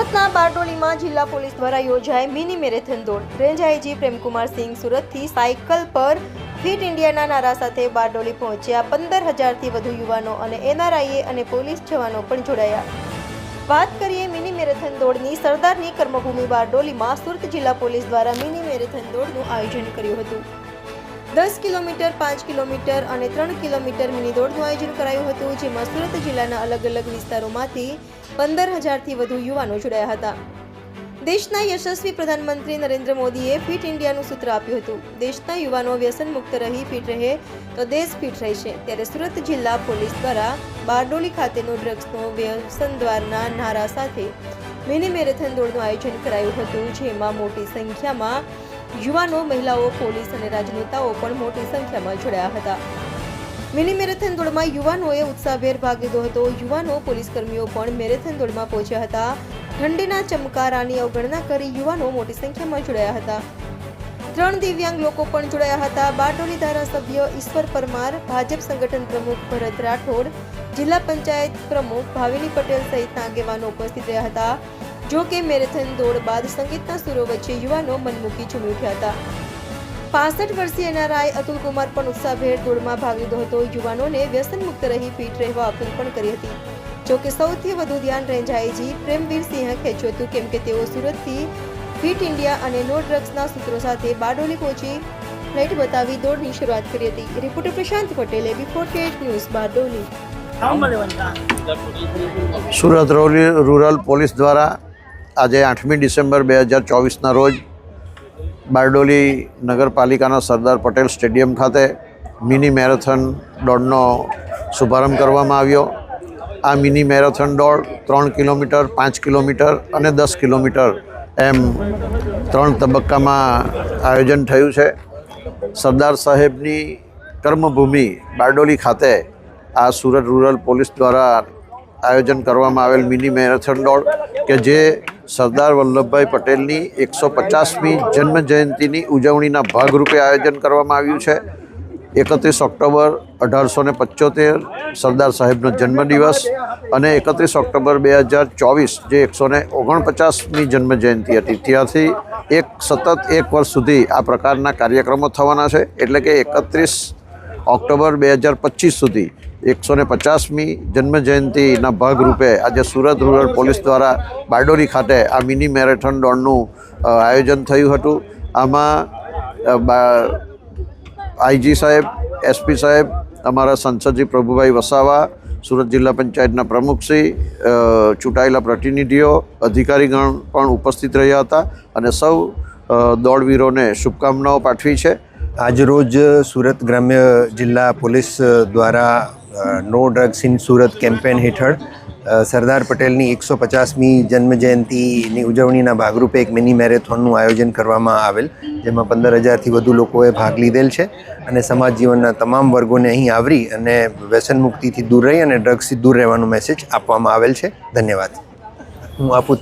સુરતના બારડોલીમાં જિલ્લા પોલીસ દ્વારા યોજાય મિની મેરેથોન દોડ. રેન્જ આઈજી પ્રેમકુમાર સિંહ સુરતથી સાયકલ પર ફિટ ઇન્ડિયાના નારા સાથે બારડોલી પહોંચ્યા. પંદર હજારથી વધુ યુવાનો અને એનઆરઆઈએ અને પોલીસ જવાનો પણ જોડાયા. વાત કરીએ મિની મેરેથોન દોડની. સરદારની કર્મભૂમિ બારડોલીમાં સુરત જિલ્લા પોલીસ દ્વારા મિની મેરેથોન દોડનું આયોજન કર્યું હતું. દસ કિલોમીટર, પાંચ કિલોમીટર અને ત્રણ કિલોમીટર મિની દોડનું આયોજન કરાયું હતું, જેમાં સુરત જિલ્લાના અલગ અલગ વિસ્તારોમાંથી પંદર હજારથી વધુ યુવાનો જોડાયા હતા. દેશના યશસ્વી પ્રધાનમંત્રી નરેન્દ્ર મોદીએ ફિટ ઇન્ડિયાનું સૂત્ર આપ્યું હતું. દેશના યુવાનો વ્યસન મુક્ત રહી, ફિટ રહે, તો દેશ ફિટ રહેશે. ત્યારે સુરત જિલ્લા પોલીસ દ્વારા બારડોલી ખાતેનો ડ્રગ્સનો વ્યસન દ્વારના નારા સાથે મિની મેરેથોન દોડનું આયોજન કરાયું હતું, જેમાં મોટી સંખ્યામાં યુવાનો, મહિલાઓ, પોલીસ અને રાજનેતાઓ પણ મોટી સંખ્યામાં જોડાયા હતા. મિની મેરેથોન દોડમાં યુવાનોએ ઉત્સાહભેર ભાગ લીધો હતો. યુવાનો પોલીસ કર્મીઓ પણ મેરેથોન દોડમાં પહોંચ્યા હતા. ઠંડીના ચમકારાની અવગણના કરી યુવાનો મોટી સંખ્યામાં જોડાયા હતા. ત્રણ દિવ્યાંગ લોકો પણ જોડાયા હતા. બારડોલી ધારાસભ્ય ઈશ્વર પરમાર, ભાજપ સંગઠન પ્રમુખ ભરત રાઠોડ, જિલ્લા પંચાયત પ્રમુખ ભાવિની પટેલ સહિતના આગેવાનો ઉપસ્થિત રહ્યા હતા. જો કે મેરેથોન દોડ બાદ સંગીતના સુરો વચ્ચે યુવાનો મનમૂકી ઝૂમી ઉઠ્યા હતા. પાસઠ વર્ષીય એનઆરઆઈ અતુલ કુમાર પણ ઉત્સાહભેર દોડમાં ભાગ લીધો હતો. યુવાનોને વ્યસન મુક્ત રહી ફિટ રહેવા અપીલ પણ કરી હતી. જો કે સૌથી વધુ ધ્યાન રેન્જ પ્રેમવીર સિંહ ખેંચ્યું હતું કેમ કે તેઓ સુરતથી ફિટ ઇન્ડિયા અને નો ડ્રગ્સના સૂત્રો સાથે બારડોલી પહોંચી ફ્લાઇટ બતાવી દોડની શરૂઆત કરી હતી. રિપોર્ટર પ્રશાંત પટેલે બિફોર ન્યૂઝ બારડોલી. સુરત રોલી રૂરલ પોલીસ દ્વારા આજે આઠમી ડિસેમ્બર બે હજાર ચોવીસના રોજ બારડોલી નગરપાલિકાના સરદાર પટેલ સ્ટેડિયમ ખાતે મિની મેરેથોન દોડનો શુભારંભ કરવામાં આવ્યો. આ મિની મેરેથોન દોડ ત્રણ કિલોમીટર, પાંચ કિલોમીટર અને દસ કિલોમીટર એમ ત્રણ તબક્કામાં આયોજન થયું છે. સરદાર સાહેબની કર્મભૂમિ બારડોલી ખાતે આ સુરત રૂરલ પોલીસ દ્વારા આયોજન કરવામાં આવેલ મિની મેરેથોન દોડ કે જે સરદાર વલ્લભભાઈ પટેલની એકસો પચાસમી જન્મ જયંતિની ઉજવણીના ભાગરૂપે આયોજન કરવામાં આવ્યું છે. એકત્રીસ ઓક્ટોબર અઢારસો ને પંચોતેર સરદાર સાહેબનો જન્મદિવસ અને એકત્રીસ ઓક્ટોબર બે હજાર ચોવીસ જે એકસો ને ઓગણપચાસમી જન્મ જયંતિ હતી. ત્યાંથી એક સતત એક વર્ષ સુધી આ પ્રકારના કાર્યક્રમો થવાના છે. એટલે કે એકત્રીસ ઓક્ટોબર બે હજાર પચીસ સુધી એકસો ને પચાસમી જન્મજયંતિના ભાગરૂપે આજે સુરત રૂરલ પોલીસ દ્વારા બારડોલી ખાતે આ મિની મેરેથોન દોડનું આયોજન થયું હતું. આમાં આઈજી સાહેબ એસપી સાહેબ, અમારા સંસદજી પ્રભુભાઈ વસાવા, સુરત જિલ્લા પંચાયતના પ્રમુખશ્રી ચૂંટાયેલા પ્રતિનિધિઓ, અધિકારીગણ પણ ઉપસ્થિત રહ્યા હતા અને સૌ દોડવીરોને શુભકામનાઓ પાઠવી છે. આજરોજ સુરત ગ્રામ્ય જિલ્લા પોલીસ દ્વારા no drugs in Surat campaign હેઠળ સરદાર પટેલની એકસો પચાસમી જન્મજયંતિની ઉજવણીના ભાગરૂપે એક મિની મેરેથોનનું આયોજન કરવામાં આવેલ, જેમાં પંદર હજારથી વધુ લોકોએ ભાગ લીધેલ છે અને સમાજ જીવનના તમામ વર્ગોને અહીં આવરી અને વ્યસન મુક્તિથી દૂર રહી અને ડ્રગ્સથી દૂર રહેવાનો મેસેજ આપવામાં આવેલ છે. ધન્યવાદ. હું આપું